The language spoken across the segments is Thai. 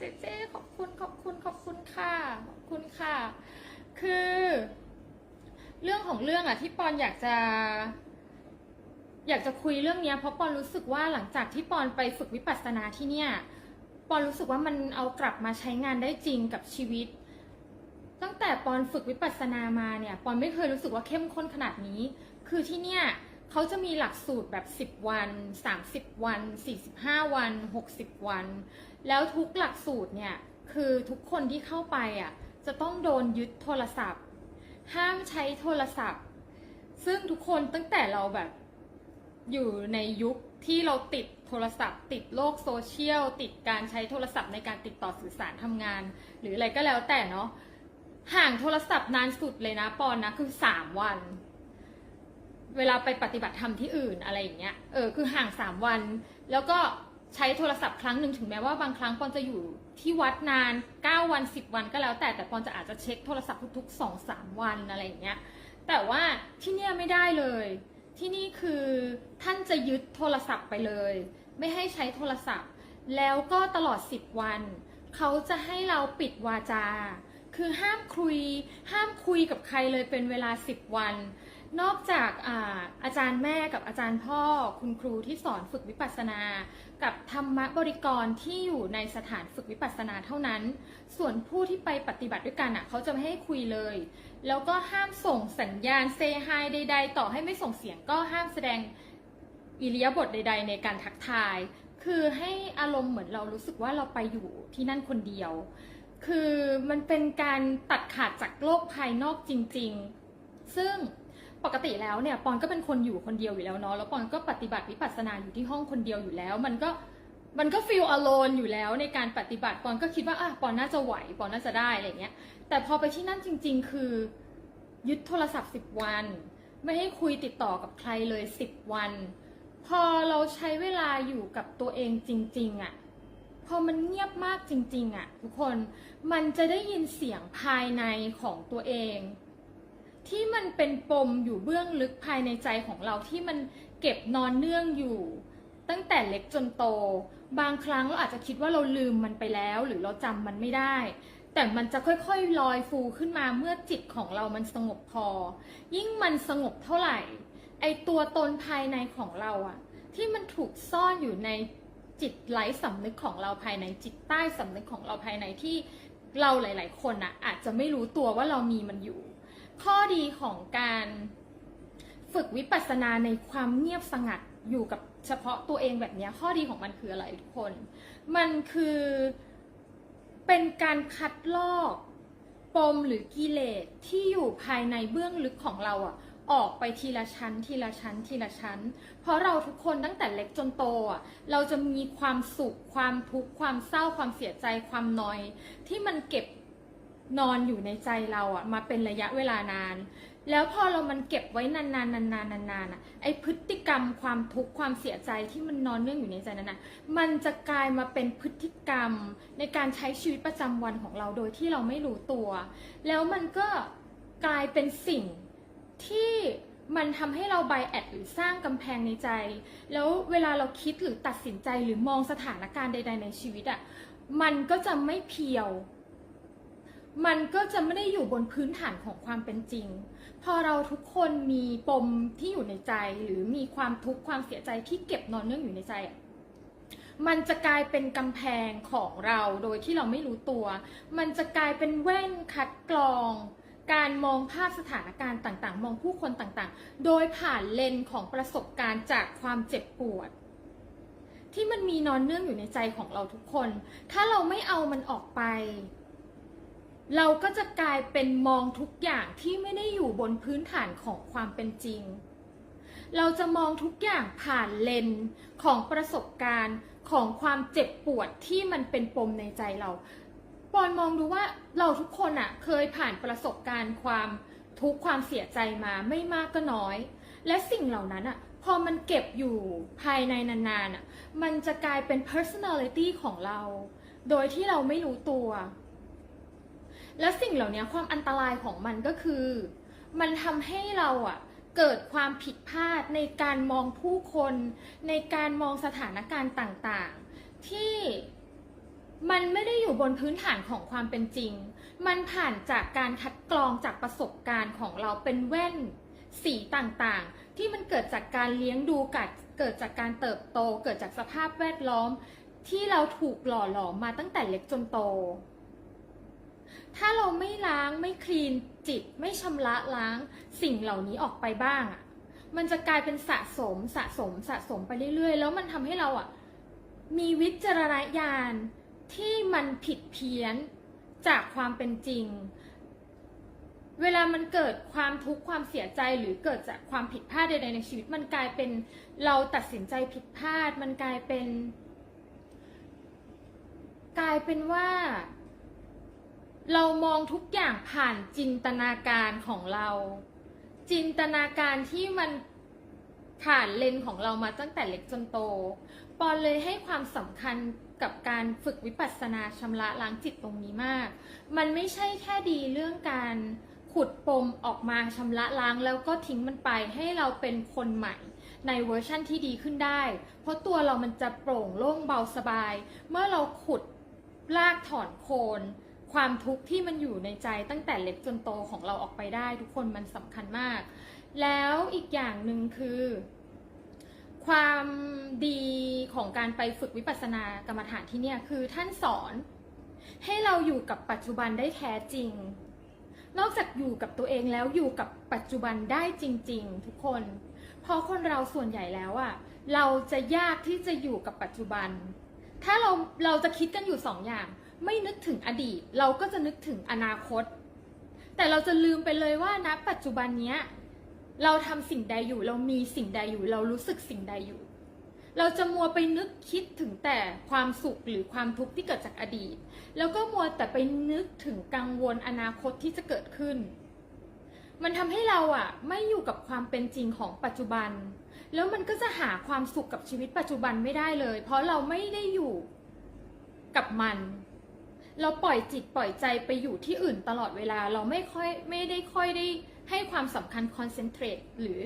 เจเจขอบคุณขอบคุณขอบคุณค่ะขอบคุณค่ะ คือ เรื่องของเรื่องอะที่ปอนอยากจะอยากจะคุยเรื่องเนี้ยเพราะปอนรู้สึกว่าหลังจากที่ปอนไปฝึกวิปัสสนาที่เนี่ยปอนรู้สึกว่ามันเอากลับมาใช้งานได้จริงกับชีวิต ตั้งแต่ปอนฝึกวิปัสสนามาเนี่ยปอนไม่เคยรู้สึกว่าเข้มข้นขนาดนี้ คือที่เนี่ยเขาจะมีหลักสูตรแบบ 10 วัน 30 วัน 45 วัน 60 วัน แล้วทุกหลักสูตรเนี่ยคือทุกคนที่เข้าไปอะจะต้องโดนยึดโทรศัพท์ ห้ามใช้โทรศัพท์ ซึ่งทุกคนตั้งแต่เราแบบอยู่ในยุคที่เราติดโทรศัพท์ ติดโลกโซเชียล ติดการใช้โทรศัพท์ในการติดต่อสื่อสารทำงาน หรืออะไรก็แล้วแต่เนาะห่างโทรศัพท์นานสุดเลยนะปอนนะคือสามวัน เวลาไปปฏิบัติธรรมที่อื่นอะไรอย่างเงี้ยเออคือห่างสามวัน แล้วก็ ใช้โทรศัพท์ครั้งหนึ่งถึงแม้ว่าบางครั้งปอนจะอยู่ที่วัดนาน 9 วัน 10 วันก็แล้ว แต่แต่ปอนจะอาจจะเช็คโทรศัพท์ทุกๆ2-3 วันอะไรอย่างเงี้ยแต่ว่าที่เนี่ยไม่ได้เลย ที่นี่คือท่านจะยึดโทรศัพท์ไปเลย ไม่ให้ใช้โทรศัพท์ แล้วก็ตลอด 10 วัน เขาจะให้เราปิดวาจา คือห้ามคุย ห้ามคุยกับใครเลยเป็นเวลา 10 วัน นอกจากอาอาจารย์แม่กับอาจารย์พ่อ คุณครูที่สอนฝึกวิปัสสนา กับธรรมบริกรที่อยู่ในสถานฝึกวิปัสสนาเท่านั้น ส่วนผู้ที่ไปปฏิบัติด้วยกันอะเขาจะไม่ให้คุยเลย แล้วก็ห้ามส่งสัญญาณเซฮายใด ๆ ต่อให้ไม่ส่งเสียงก็ห้ามแสดงอิริยาบถใด ๆ ในการทักทาย คือให้อารมณ์เหมือนเรารู้สึกว่าเราไปอยู่ที่นั่นคนเดียว คือมันเป็นการตัดขาดจากโลกภายนอกจริง ๆ ซึ่ง ปกติแล้วเนี่ยปอนก็เป็นคนอยู่คนเดียวอยู่แล้วเนาะแล้วปอนก็ปฏิบัติวิปัสสนาอยู่ที่ห้องคนเดียวอยู่แล้ว มันก็มันก็ฟีลอโลนอยู่แล้วในการปฏิบัติปอนก็คิดว่าอะปอนน่าจะไหวปอนน่าจะได้อะไรเงี้ย แต่พอไปที่นั่นจริง ๆ คือ ยึดโทรศัพท์10วัน ไม่ให้คุยติดต่อกับใครเลย10วัน พอเราใช้เวลาอยู่กับตัวเองจริง ๆอะ่ะพอมันเงียบมากจริง ๆอะ่ะทุกคนมันจะได้ยินเสียงภายในของตัวเอง ที่มันเป็นปมอยู่เบื้องลึกภายในใจของเราที่มันเก็บนอนเนื่องอยู่ ตั้งแต่เล็กจนโต บางครั้งเราอาจจะคิดว่าเราลืมมันไปแล้ว หรือเราจำมันไม่ได้ แต่มันจะค่อยๆลอยฟูขึ้นมาเมื่อจิตของเรามันสงบพอ ยิ่งมันสงบเท่าไหร่ ไอตัวตนภายในของเราอะที่มันถูกซ่อนอยู่ในจิตไร้สำนึกของเราภายในจิตใต้สำนึกของเราภายในที่เราหลาย ๆ คนอะอาจจะไม่รู้ตัวว่าเรามีมันอยู่ ข้อดีของการฝึกวิปัสสนาในความเงียบสงัดอยู่กับเฉพาะตัวเองแบบนี้ข้อดีของมันคืออะไรทุกคน มันคือเป็นการคัดลอกปมหรือกิเลสที่อยู่ภายในเบื้องลึกของเราอะออกไปทีละชั้น ทีละชั้น ทีละชั้น เพราะเราทุกคนตั้งแต่เล็กจนโตอะเราจะมีความสุข ความทุกข์ ความเศร้า ความเสียใจ ความนอย ที่มันเก็บ นอนอยู่ในใจเราอะมาเป็นระยะเวลานาน แล้วพอเรามันเก็บไว้นานๆนานๆนานๆอะไอพฤติกรรมความทุกข์ความเสียใจที่มันนอนเนื่องอยู่ในใจนั้นนะมันจะกลายมาเป็นพฤติกรรมในการใช้ชีวิตประจำวันของเราโดยที่เราไม่รู้ตัว แล้วมันก็กลายเป็นสิ่งที่มันทำให้เราไบแอดหรือสร้างกำแพงในใจ แล้วเวลาเราคิดหรือตัดสินใจหรือมองสถานการณ์ใด ๆ ในชีวิตอะ่ะมันก็จะไม่เพียว มันก็จะไม่ได้อยู่บนพื้นฐานของความเป็นจริง พอเราทุกคนมีปมที่อยู่ในใจ หรือมีความทุกข์ความเสียใจที่เก็บนอนเนื่องอยู่ในใจ มันจะกลายเป็นกำแพงของเราโดยที่เราไม่รู้ตัว มันจะกลายเป็นแว่นคัดกรอง การมองภาพสถานการณ์ต่างๆ มองผู้คนต่างๆ โดยผ่านเลนของประสบการณ์จากความเจ็บปวดที่มันมีนอนเนื่องอยู่ในใจของเราทุกคน ถ้าเราไม่เอามันออกไป เราก็จะกลายเป็นมองทุกอย่างที่ไม่ได้อยู่บนพื้นฐานของความเป็นจริง เราจะมองทุกอย่างผ่านเลนส์ของประสบการณ์ของความเจ็บปวดที่มันเป็นปมในใจเราปอนมองดูว่าเราทุกคนอะเคยผ่านประสบการณ์ความทุกความเสียใจมาไม่มากก็น้อย และสิ่งเหล่านั้นอะพอมันเก็บอยู่ภายในนานๆอะมันจะกลายเป็น personality ของเรา โดยที่เราไม่รู้ตัว และสิ่งเหล่านี้ความอันตรายของมันก็คือ มันทำให้เราอะเกิดความผิดพลาดในการมองผู้คน ในการมองสถานการณ์ต่างๆ ที่มันไม่ได้อยู่บนพื้นฐานของความเป็นจริง มันผ่านจากการคัดกรองจากประสบการณ์ของเราเป็นแว่นสีต่างๆ ที่มันเกิดจากการเลี้ยงดูกัดเกิดจากการเติบโต เกิดจากสภาพแวดล้อม ที่เราถูกหล่อหลอมมาตั้งแต่เล็กจนโต ถ้าเราไม่ล้างไม่คลีนจิต ไม่ชำระล้างสิ่งเหล่านี้ออกไปบ้างอะมันจะกลายเป็นสะสมสะสมสะสมไปเรื่อยๆ แล้วมันทำให้เราอะมีวิจารณญาณที่มันผิดเพี้ยนจากความเป็นจริง เวลามันเกิดความทุกข์ความเสียใจหรือเกิดจากความผิดพลาดใดๆในชีวิต มันกลายเป็นเราตัดสินใจผิดพลาด มันกลายเป็น กลายเป็นว่า เรามองทุกอย่างผ่านจินตนาการของเรา จินตนาการที่มันผ่านเลนของเรามาตั้งแต่เล็กจนโต ปอนเลยให้ความสำคัญกับการฝึกวิปัสสนาชำระล้างจิตตรงนี้มาก มันไม่ใช่แค่ดีเรื่องการขุดปมออกมาชำระล้างแล้วก็ทิ้งมันไปให้เราเป็นคนใหม่ ในเวอร์ชั่นที่ดีขึ้นได้ เพราะตัวเรามันจะโปร่งโล่งเบาสบาย เมื่อเราขุดลากถอนโคน ความทุกข์ที่มันอยู่ในใจตั้งแต่เล็กจนโตของเราออกไปได้ ทุกคนมันสำคัญมาก แล้วอีกอย่างหนึ่งคือ ความดีของการไปฝึกวิปัสสนากรรมฐานที่เนี่ยคือท่านสอนให้เราอยู่กับปัจจุบันได้แท้จริง นอกจากอยู่กับตัวเองแล้วอยู่กับปัจจุบันได้จริง ๆ ทุกคน เพราะคนเราส่วนใหญ่แล้วอะเราจะยากที่จะอยู่กับปัจจุบัน ถ้าเราเราจะคิดกันอยู่สองอย่าง ไม่นึกถึงอดีต เราก็จะนึกถึงอนาคต แต่เราจะลืมไปเลยว่าณปัจจุบันเนี้ยเราทำสิ่งใดอยู่เรามีสิ่งใดอยู่ เรารู้สึกสิ่งใดอยู่ เราจะมัวไปนึกคิดถึงแต่ความสุขหรือความทุกข์ที่เกิดจากอดีต แล้วก็มัวแต่ไปนึกถึงกังวลอนาคตที่จะเกิดขึ้น มันทำให้เราอะไม่อยู่กับความเป็นจริงของปัจจุบัน แล้วมันก็จะหาความสุขกับชีวิตปัจจุบันไม่ได้เลย เพราะเราไม่ได้อยู่กับมัน เราปล่อยจิตปล่อยใจไปอยู่ที่อื่นตลอดเวลาเราไม่ค่อยไม่ได้ค่อยได้ให้ความสำคัญคอนเซนเทรตหรือ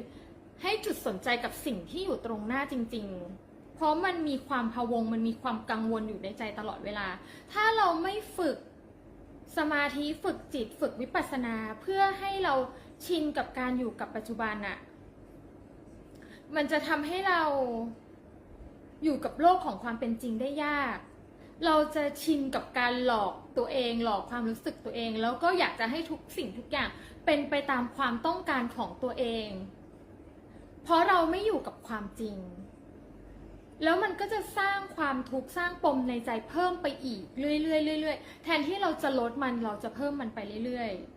ให้จุดสนใจกับสิ่งที่อยู่ตรงหน้าจริง ๆ เพราะมันมีความพะวงมันมีความกังวลอยู่ในใจตลอดเวลา ถ้าเราไม่ฝึกสมาธิฝึกจิตฝึกวิปัสสนาเพื่อให้เราชินกับการอยู่กับปัจจุบันอะมันจะทำให้เราอยู่กับโลกของความเป็นจริงได้ยาก เราจะชินกับการหลอกตัวเอง หลอกความรู้สึกตัวเอง แล้วก็อยากจะให้ทุกสิ่งทุกอย่างเป็นไปตามความต้องการของตัวเอง เพราะเราไม่อยู่กับความจริง แล้วมันก็จะสร้างความทุกข์สร้างปมในใจเพิ่มไปอีกเรื่อยๆเรื่อยๆแทนที่เราจะลดมันเราจะเพิ่มมันไปเรื่อยๆ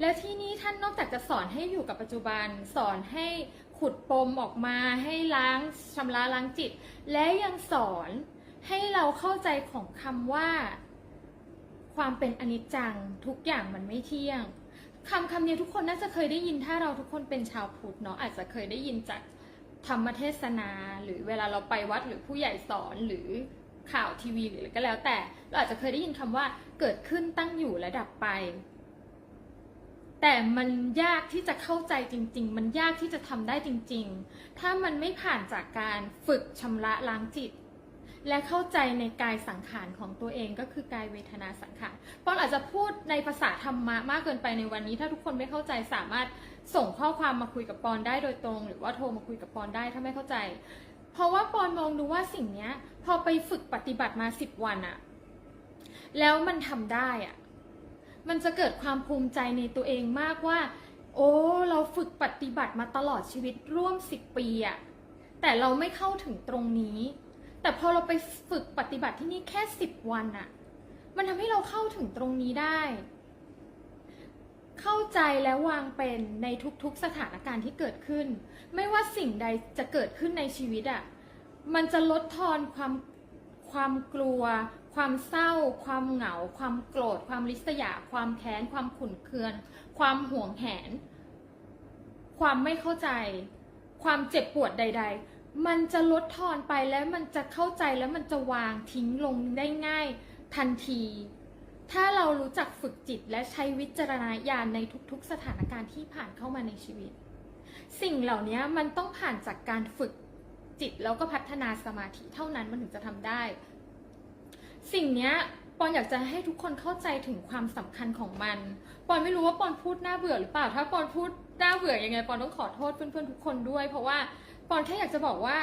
และที่นี้ท่านนอกจากจะสอนให้อยู่กับปัจจุบันสอนให้ ขุดปมออกมาให้ล้างชำระล้างจิต และยังสอนให้เราเข้าใจของคำว่า ความเป็นอนิจจังทุกอย่างมันไม่เที่ยงคำคำนี้ทุกคนน่าจะเคยได้ยินถ้าเราทุกคนเป็นชาวพุทธเนาะอาจจะเคยได้ยินจากธรรมเทศนา หรือเวลาเราไปวัดหรือผู้ใหญ่สอนหรือข่าวทีวีหรืออะไรก็แล้วแต่ เราอาจจะเคยได้ยินคำว่าเกิดขึ้นตั้งอยู่และดับไป แต่มันยากที่จะเข้าใจจริง ๆ มันยากที่จะทำได้จริง ๆ ถ้ามันไม่ผ่านจากการฝึกชำระล้างจิต และเข้าใจในกายสังขารของตัวเองก็คือกายเวทนาสังขารปอนอาจจะพูดในภาษาธรรมะมากเกินไปในวันนี้ ถ้าทุกคนไม่เข้าใจสามารถส่งข้อความมาคุยกับปอนได้โดยตรง หรือว่าโทรมาคุยกับปอนได้ถ้าไม่เข้าใจ เพราะว่าปอนมองดูว่าสิ่งนี้พอไปฝึกปฏิบัติมาสิบวันอะแล้วมันทำได้อะ มันจะเกิดความภูมิใจในตัวเองมากว่า โอ้เราฝึกปฏิบัติมาตลอดชีวิตร่วมสิบปีอะแต่เราไม่เข้าถึงตรงนี้ แต่พอเราไปฝึกปฏิบัติที่นี่แค่สิบวันอะมันทำให้เราเข้าถึงตรงนี้ได้ เข้าใจและวางเป็นในทุกๆสถานการณ์ที่เกิดขึ้น ไม่ว่าสิ่งใดจะเกิดขึ้นในชีวิตอะมันจะลดทอนความความกลัว ความเศร้า ความเหงา ความโกรธ ความริษยา ความแค้น ความขุ่นเคือง ความห่วงแหน ความไม่เข้าใจ ความเจ็บปวดใด ๆ มันจะลดทอนไปแล้วมันจะเข้าใจแล้วมันจะวางทิ้งลงได้ง่ายทันที ถ้าเรารู้จักฝึกจิตและใช้วิจารณญาณในทุกๆ สถานการณ์ที่ผ่านเข้ามาในชีวิต สิ่งเหล่านี้มันต้องผ่านจากการฝึกจิตแล้วก็พัฒนาสมาธิเท่านั้นมันถึงจะทำได้ สิ่งเนี้ยปอนอยากจะให้ทุกคนเข้าใจถึงความสำคัญของมัน ปอนไม่รู้ว่าปอนพูดน่าเบื่อหรือเปล่า ถ้าปอนพูดน่าเบื่อยังไง ปอนต้องขอโทษเพื่อนๆทุกคนด้วย เพราะว่าปอนแค่อยากจะบอกว่า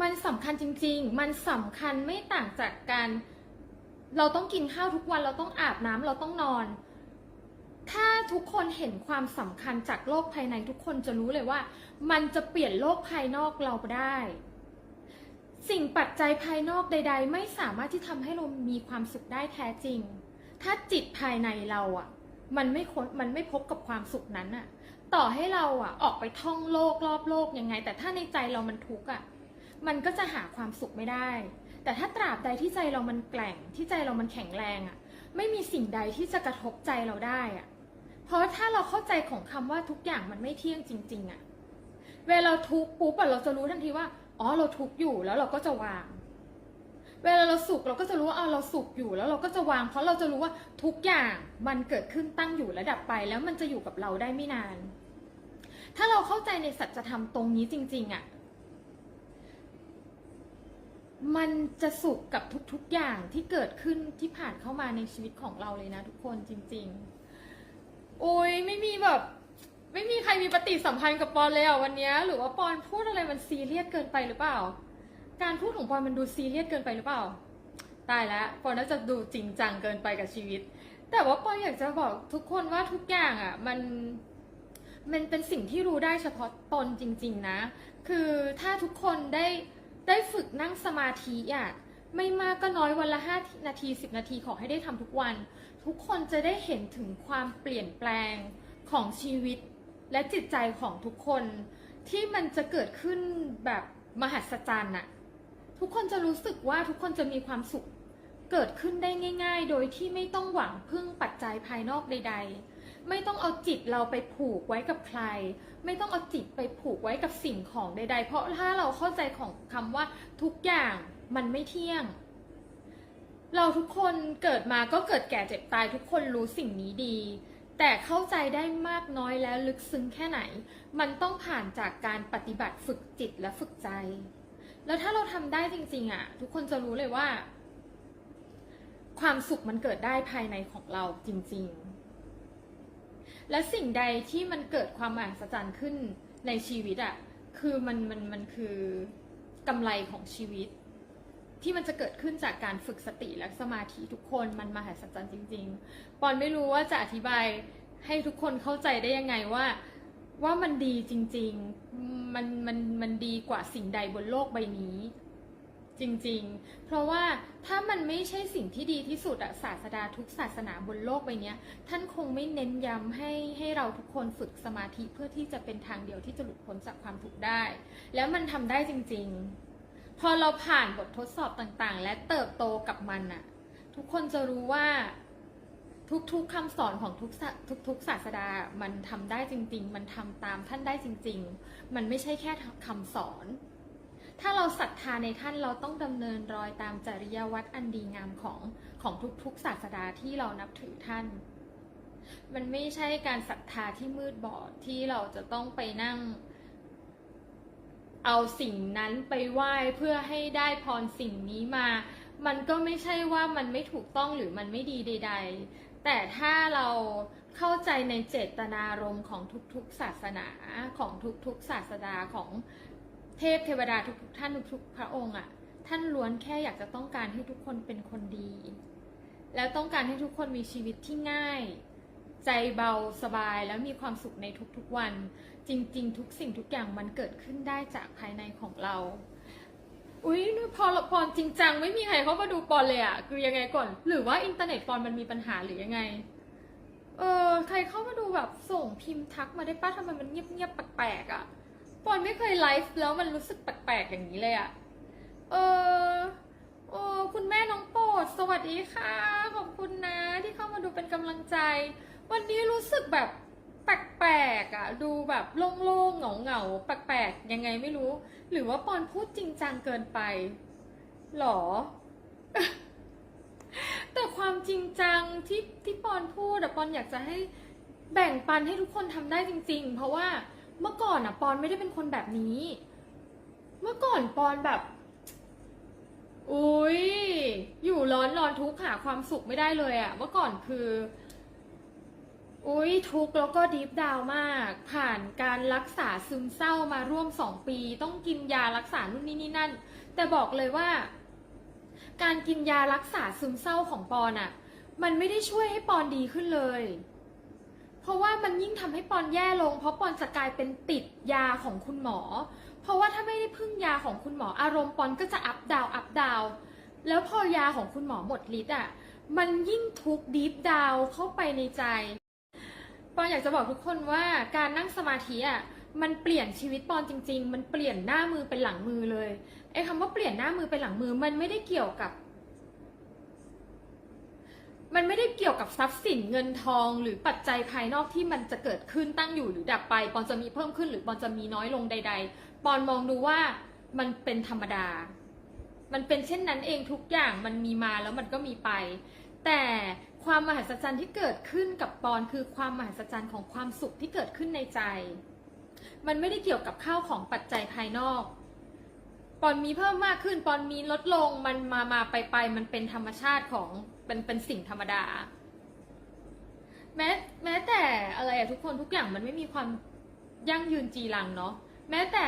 มันสำคัญจริง ๆ มันสำคัญไม่ต่างจากการ เราต้องกินข้าวทุกวัน เราต้องอาบน้ำเราต้องนอน ถ้าทุกคนเห็นความสำคัญจากโลกภายในทุกคนจะรู้เลยว่า มันจะเปลี่ยนโลกภายนอกเราได้ สิ่งปัจจัยภายนอกใด ๆ ไม่สามารถที่ทำให้เรามีความสุขได้แท้จริง ถ้าจิตภายในเราอะ มันไม่ค้นมันไม่พบกับความสุขนั้นอะ ต่อให้เราอะ ออกไปท่องโลกรอบโลกยังไง แต่ถ้าในใจเรามันทุกข์อะ มันก็จะหาความสุขไม่ได้ แต่ถ้าตราบใดที่ใจเรามันแกร่ง ที่ใจเรามันแข็งแรงอะ ไม่มีสิ่งใดที่จะกระทบใจเราได้อะ เพราะถ้าเราเข้าใจของคำว่าทุกอย่างมันไม่เที่ยงจริง ๆ อะ เวลาทุกข์ปุ๊บอะเราจะรู้ทันทีว่า อ๋อ เราทุกข์อยู่แล้วเราก็จะวาง เวลาเราสุขเราก็จะรู้ว่าอ๋อเราสุขอยู่แล้วเราก็จะวาง เพราะเราจะรู้ว่าทุกอย่างมันเกิดขึ้นตั้งอยู่และดับไป แล้วมันจะอยู่กับเราได้ไม่นาน ถ้าเราเข้าใจในสัจธรรมตรงนี้จริง ๆอะมันจะสุขกับทุกๆอย่างที่เกิดขึ้นที่ผ่านเข้ามาในชีวิตของเราเลยนะทุกคนจริง ๆ โอ้ยไม่มีแบบ ไม่มีใครมีปฏิสัมพันธ์กับปอนเลยอะวันเนี้ยหรือว่าปอนพูดอะไรมันซีเรียสเกินไปหรือเปล่า การพูดของปอนมันดูซีเรียสเกินไปหรือเปล่า ตายแล้วปอนน่าจะดูจริงจังเกินไปกับชีวิต แต่ว่าปอนอยากจะบอกทุกคนว่าทุกอย่างอะมันมันเป็นสิ่งที่รู้ได้เฉพาะตนจริง ๆ นะ คือถ้าทุกคนได้ได้ฝึกนั่งสมาธิอะไม่มากก็น้อยวันละห้านาทีสิบนาทีขอให้ได้ทำทุกวัน ทุกคนจะได้เห็นถึงความเปลี่ยนแปลงของชีวิต และจิตใจของทุกคนที่มันจะเกิดขึ้นแบบมหัศจรรย์น่ะทุกคนจะรู้สึกว่าทุกคนจะมีความสุขเกิดขึ้นได้ง่าย ๆ โดยที่ไม่ต้องหวังพึ่งปัจจัยภายนอกใด ๆ ไม่ต้องเอาจิตเราไปผูกไว้กับใคร ไม่ต้องเอาจิตไปผูกไว้กับสิ่งของใด ๆ เพราะถ้าเราเข้าใจของคำว่าทุกอย่างมันไม่เที่ยง เราทุกคนเกิดมาก็เกิดแก่เจ็บตายทุกคนรู้สิ่งนี้ดี แต่เข้าใจได้มากน้อยแล้วลึกซึ้งแค่ไหน มันต้องผ่านจากการปฏิบัติฝึกจิตและฝึกใจ แล้วถ้าเราทำได้จริงๆอะ ทุกคนจะรู้เลยว่า ความสุขมันเกิดได้ภายในของเราจริง ๆ และสิ่งใดที่มันเกิดความมหัศจรรย์ขึ้นในชีวิตอะ คือมันมันมันคือกำไรของชีวิต ที่มันจะเกิดขึ้นจากการฝึกสติและสมาธิทุกคนมันมหัศจรรย์จริง ๆ ปอนไม่รู้ว่าจะอธิบายให้ทุกคนเข้าใจได้ยังไงว่าว่ามันดีจริง ๆ มันมันมันดีกว่าสิ่งใดบนโลกใบนี้ จริง ๆ เพราะว่าถ้ามันไม่ใช่สิ่งที่ดีที่สุดอะศาสดาทุกศาสนาบนโลกใบนี้ท่านคงไม่เน้นย้ำให้ให้เราทุกคนฝึกสมาธิเพื่อที่จะเป็นทางเดียวที่จะหลุดพ้นจากความทุกข์ได้ แล้วมันทำได้จริง ๆ พอเราผ่านบททดสอบต่างๆ และเติบโตกับมันอะทุกคนจะรู้ว่าทุกๆคำสอนของทุกทุกๆศาสดา มันทำได้จริง ๆ มันทำตามท่านได้จริง ๆ มันไม่ใช่แค่คำสอน ถ้าเราศรัทธาในท่านเราต้องดำเนินรอยตามจริยวัตรอันดีงามของของทุกๆศาสดาที่เรานับถือท่าน มันไม่ใช่การศรัทธาที่มืดบอดที่เราจะต้องไปนั่ง เอาสิ่งนั้นไปไหว้เพื่อให้ได้พรสิ่งนี้มา มันก็ไม่ใช่ว่ามันไม่ถูกต้องหรือมันไม่ดีใด ๆ แต่ถ้าเราเข้าใจในเจตนารมณ์ของทุกๆศาสนาของทุกๆศาสดาของเทพเทวดาทุกๆท่านทุกๆพระองค์อะท่านล้วนแค่อยากจะต้องการให้ทุกคนเป็นคนดี แล้วต้องการให้ทุกคนมีชีวิตที่ง่าย ใจเบาสบายแล้วมีความสุขในทุกๆวัน จริง ๆ ทุกสิ่งทุกอย่างมันเกิดขึ้นได้จากภายในของเรา อุ้ยนี่พอพอจริงจังไม่มีใครเข้ามาดูปอนเลยอะคือยังไงก่อน หรือว่าอินเทอร์เน็ตปอนมันมีปัญหาหรือยังไง เออใครเข้ามาดูแบบส่งพิมพ์ทักมาได้ป้าทำไมมันเงียบๆแปลกๆอะปอนไม่เคยไลฟ์แล้วมันรู้สึกแปลกๆอย่างนี้เลยอะเออโอ้คุณแม่น้องโปรดสวัสดีค่ะ ขอบคุณนะที่เข้ามาดูเป็นกำลังใจ วันนี้รู้สึกแบบ แปลกๆอะ ดูแบบโล่งๆเหงาๆแปลกๆยังไงไม่รู้ หรือว่าปอนพูดจริงจังเกินไปหรอ แต่ความจริงจังที่ที่ปอนพูดอะปอนอยากจะให้แบ่งปันให้ทุกคนทำได้จริง ๆ เพราะว่าเมื่อก่อนอะปอนไม่ได้เป็นคนแบบนี้ เมื่อก่อนปอนแบบอุ้ยอยู่ร้อนร้อนอนทุกข์หาความสุขไม่ได้เลยอะเมื่อก่อนคือ อุ้ยทุกข์แล้วก็ดีฟดาวมาก ผ่านการรักษาซึมเศร้ามาร่วมสองปี ต้องกินยารักษานู่นนี่นี่นั่น แต่บอกเลยว่า การกินยารักษาซึมเศร้าของปอนอะมันไม่ได้ช่วยให้ปอนดีขึ้นเลย เพราะว่ามันยิ่งทำให้ปอนแย่ลง เพราะปอนจะกลายเป็นติดยาของคุณหมอ เพราะว่าถ้าไม่ได้พึ่งยาของคุณหมออารมณ์ปอนก็จะอัพดาวอัพดาวแล้วพอยาของคุณหมอหมดฤทธิ์อะ มันยิ่งทุกข์ดีฟดาวเข้าไปในใจ ปอนอยากจะบอกทุกคนว่าการนั่งสมาธิอะมันเปลี่ยนชีวิตปอนจริง ๆ มันเปลี่ยนหน้ามือเป็นหลังมือเลยไอ้คำว่าเปลี่ยนหน้ามือเป็นหลังมือมันไม่ได้เกี่ยวกับ มันไม่ได้เกี่ยวกับทรัพย์สินเงินทองหรือปัจจัยภายนอกที่มันจะเกิดขึ้นตั้งอยู่หรือดับไป ปอนจะมีเพิ่มขึ้นหรือปอนจะมีน้อยลงใด ๆ ปอนมองดูว่ามันเป็นธรรมดา มันเป็นเช่นนั้นเองทุกอย่างมันมีมาแล้วมันก็มีไป แต่ ความมหัศจรรย์ที่เกิดขึ้นกับปอนคือความมหัศจรรย์ของความสุขที่เกิดขึ้นในใจ มันไม่ได้เกี่ยวกับข้าวของปัจจัยภายนอก ปอนมีเพิ่มมากขึ้น ปอนมีลดลง มันมามาไปไป มันเป็นธรรมชาติของเป็นเป็นสิ่งธรรมดา แม้แม้แต่อะไรอะทุกคนทุกอย่างมันไม่มีความยั่งยืนจีรังเนาะ แม้แต่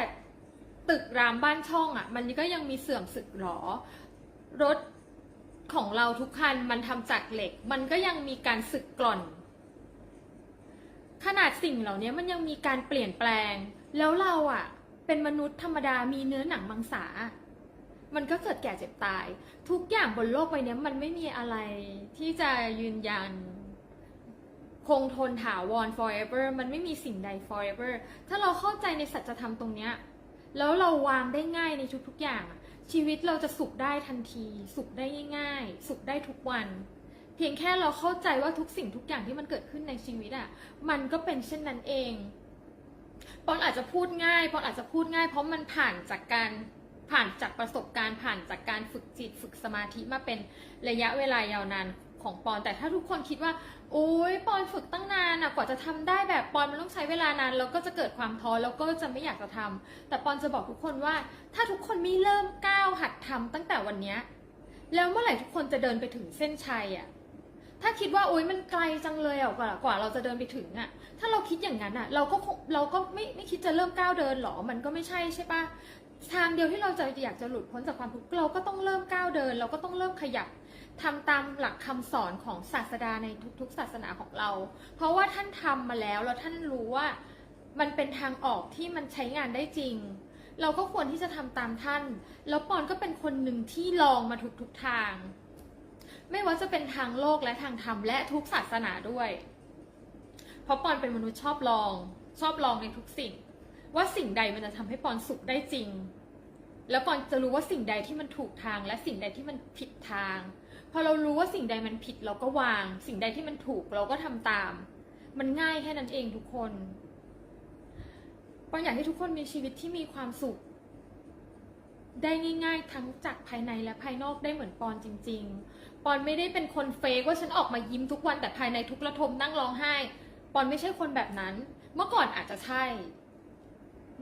ตึกรามบ้านช่องอะมันก็ยังมีเสื่อมสึกหรอ รถ ของเราทุกคันมันทำจากเหล็ก มันก็ยังมีการสึกกร่อน ขนาดสิ่งเหล่านี้มันยังมีการเปลี่ยนแปลง แล้วเราอะเป็นมนุษย์ธรรมดามีเนื้อหนังมังสา มันก็เกิดแก่เจ็บตาย ทุกอย่างบนโลกใบนี้มันไม่มีอะไรที่จะยืนยัน คงทนถาวร forever มันไม่มีสิ่งใด forever ถ้าเราเข้าใจในสัจธรรมตรงเนี้ยแล้วเราวางได้ง่ายในทุกๆอย่างอะ ชีวิตเราจะสุขได้ทันที สุขได้ง่าย ๆ สุขได้ทุกวัน เพียงแค่เราเข้าใจว่าทุกสิ่งทุกอย่างที่มันเกิดขึ้นในชีวิตอะ่ะ มันก็เป็นเช่นนั้นเองปอนอาจจะพูดง่ายปอนอาจจะพูดง่าย เพราะมันผ่านจากการผ่านจากประสบการณ์ผ่านจากการฝึกจิตฝึกสมาธิมาเป็นระยะเวลายาวนาน ของปอนแต่ถ้าทุกคนคิดว่า โอ้ยปอนฝึกตั้งนานอะกว่าจะทำได้แบบปอนมันต้องใช้เวลานานแล้วก็จะเกิดความท้อแล้วก็จะไม่อยากจะทำแต่ปอนจะบอกทุกคนว่า ถ้าทุกคนไม่เริ่มก้าวหัดทำตั้งแต่วันเนี้ยแล้วเมื่อไหร่ทุกคนจะเดินไปถึงเส้นชัยอะถ้าคิดว่าโอ๊ยมันไกลจังเลยอะกว่ากว่าเราจะเดินไปถึงอะถ้าเราคิดอย่างนั้นอะเราก็เราก็ไม่ไม่คิดจะเริ่มก้าวเดินหรอมันก็ไม่ใช่ใช่ปะทางเดียวที่เราจะอยากจะหลุดพ้นจากความทุกข์เราก็ต้องเริ่มก้าวเดิน เราก็ต้องเริ่มขยับ ทำตามหลักคำสอนของศาสดาในทุกๆ ศาสนาของเรา เพราะว่าท่านทำมาแล้วแล้วท่านรู้ว่ามันเป็นทางออกที่มันใช้งานได้จริง เราก็ควรที่จะทำตามท่าน แล้วปอนก็เป็นคนหนึ่งที่ลองมาทุกๆทาง ไม่ว่าจะเป็นทางโลกและทางธรรมและทุกศาสนาด้วย เพราะปอนเป็นมนุษย์ชอบลอง ชอบลองในทุกสิ่ง ว่าสิ่งใดมันจะทำให้ปอนสุขได้จริงแล้วปอนจะรู้ว่าสิ่งใดที่มันถูกทางและสิ่งใดที่มันผิดทาง พอเรารู้ว่าสิ่งใดมันผิดเราก็วาง สิ่งใดที่มันถูกเราก็ทำตาม มันง่ายแค่นั้นเองทุกคนปอนอยากให้ทุกคนมีชีวิตที่มีความสุข ได้ง่าย ๆ ทั้งจากภายในและภายนอกได้เหมือนปอนจริง ๆ ปอนไม่ได้เป็นคนเฟกว่าฉันออกมายิ้มทุกวันแต่ภายในทุกระทมนั่งร้องไห้ ปอนไม่ใช่คนแบบนั้น เมื่อก่อนอาจจะใช่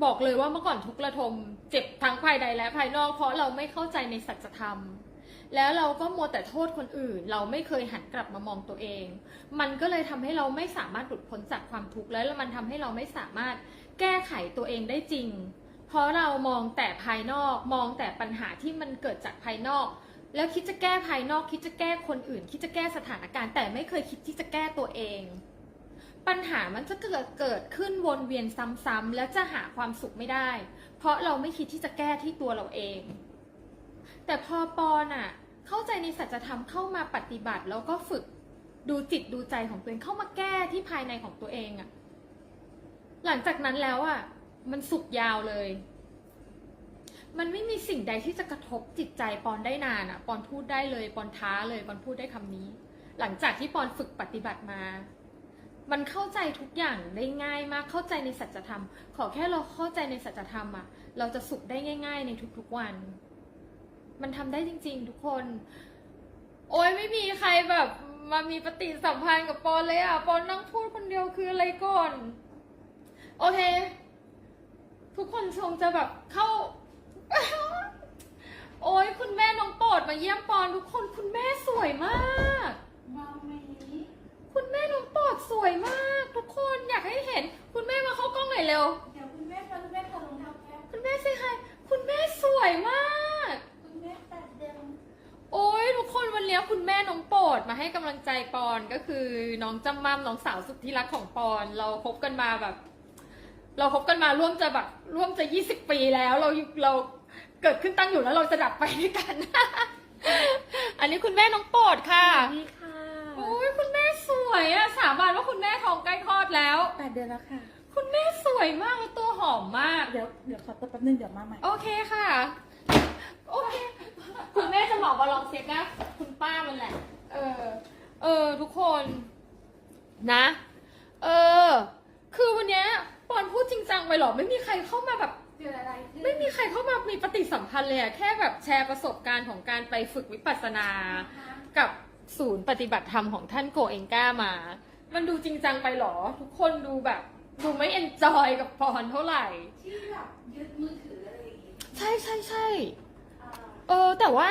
บอกเลยว่าเมื่อก่อนทุกระทม เจ็บทั้งภายในและภายนอกเพราะเราไม่เข้าใจในสัจธรรม แล้วเราก็มัวแต่โทษคนอื่น เราไม่เคยหันกลับมามองตัวเอง มันก็เลยทำให้เราไม่สามารถหลุดพ้นจากความทุกข์และมันทำให้เราไม่สามารถแก้ไขตัวเองได้จริง เพราะเรามองแต่ภายนอก มองแต่ปัญหาที่มันเกิดจากภายนอก แล้วคิดจะแก้ภายนอก คิดจะแก้คนอื่น คิดจะแก้สถานการณ์ แต่ไม่เคยคิดที่จะแก้ตัวเอง ปัญหามันจะเกิดเกิดขึ้นวนเวียนซ้ำๆและจะหาความสุขไม่ได้ เพราะเราไม่คิดที่จะแก้ที่ตัวเราเอง แต่พอปอนอะเข้าใจในสัจธรรมเข้ามาปฏิบัติ แล้วก็ฝึกดูจิตดูใจของตัวเองเข้ามาแก้ที่ภายในของตัวเองอะหลังจากนั้นแล้วอะมันสุขยาวเลย มันไม่มีสิ่งใดที่จะกระทบจิตใจปอนได้นานอะปอนพูดได้เลยปอนท้าเลยปอนพูดได้คำนี้ หลังจากที่ปอนฝึกปฏิบัติมามันเข้าใจทุกอย่างได้ง่ายมาก เข้าใจในสัจธรรม ขอแค่เราเข้าใจในสัจธรรมอะเราจะสุขได้ง่าย ๆ ในทุกๆวัน มันทำได้จริง ๆ ทุกคน โอ้ยไม่มีใครแบบมามีปฏิสัมพันธ์กับปอนเลยอะปอนนั่งพูดคนเดียวคืออะไรก่อน โอเค ทุกคนชงจะแบบเข้า โอ้ยคุณแม่น้องโปรดมาเยี่ยมปอนทุกคนคุณแม่สวยวยมากมองไหมคุณแม่น้องปอดสวยมาก ทุกคนอยากให้เห็น คุณแม่มาเข้ากล้องหน่อยเร็ว เดี๋ยวคุณแม่พาคุณแม่ถอดรองเท้าแป๊บคุณแม่สิคะคุณแม่สวยมาก คุณแม่ตัดเดิม โอ้ยทุกคนวันนี้คุณแม่น้องโปรดมาให้กำลังใจปอนก็คือน้องจำมั่มน้องสาวสุดที่รักของปอน เราคบกันมาแบบ เราคบกันมาร่วมจะแบบร่วมจะยี่สิบปีแล้ว เราเราเกิดขึ้นตั้งอยู่แล้วเราจะดับไปด้วยกัน อันนี้คุณแม่น้องโปรดค่ะ นี่ค่ะโอ้ยคุณแม่สวยอะสาบานว่าคุณแม่ท้องใกล้คลอดแล้ว แปดเดือนแล้วค่ะ คุณแม่สวยมากแล้วตัวหอมมาก เดี๋ยวเดี๋ยวขอตัวแป๊บนึงเดี๋ยวมาใหม่ โอเคค่ะ โอเค คุณแม่จะเหมาบอลองเซ็กนะคุณป้ามันแหละ เออ เออ ทุกคนนะ เออ คือวันเนี้ยปอนพูดจริงจังไปหรอ ไม่มีใครเข้ามาแบบ เกิดอะไรขึ้นไม่มีใครเข้ามามีปฏิสัมพันธ์เลยอะแค่แบบแชร์ประสบการณ์ของการไปฝึกวิปัสสนากับศูนย์ปฏิบัติธรรมของท่านโกเองก้ามา มันดูจริงจังไปหรอ ทุกคนดูแบบดูไม่เอนจอยกับปอนเท่าไหร่ ที่แบบยึดมือถืออะไรอย่างงี้ ใช่ใช่ใช่อ่า เออแต่ว่า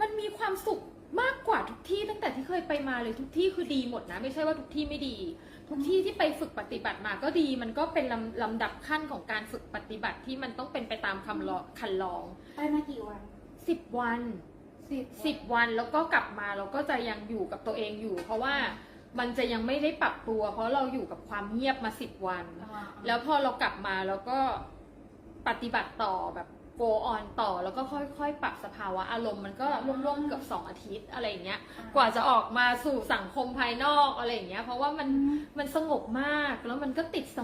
มันมีความสุขมากกว่าทุกที่ตั้งแต่ที่เคยไปมาเลยทุกที่คือดีหมดนะ ไม่ใช่ว่าทุกที่ไม่ดี ทุกที่ที่ไปฝึกปฏิบัติมาก็ดี มันก็เป็นลำลำดับขั้นของการฝึกปฏิบัติที่มันต้องเป็นไปตามคำลอคันลองไปมากี่วันสิบวันสิบสิบวันแล้วก็กลับมาเราก็จะยังอยู่กับตัวเองอยู่ เพราะว่ามันจะยังไม่ได้ปรับตัว เพราะเราอยู่กับความเงียบมาสิบวันอ่าแล้วพอเรากลับมาแล้วก็ปฏิบัติต่อแบบ go on ต่อแล้วก็ค่อยๆ ปรับสภาวะอารมณ์มันก็ร่วมๆเกือบสองอาทิตย์อะไรอย่างเงี้ย กว่าจะออกมาสู่สังคมภายนอกอะไรอย่างเงี้ย เพราะว่ามันอืมมันสงบมากแล้วมันก็ติดส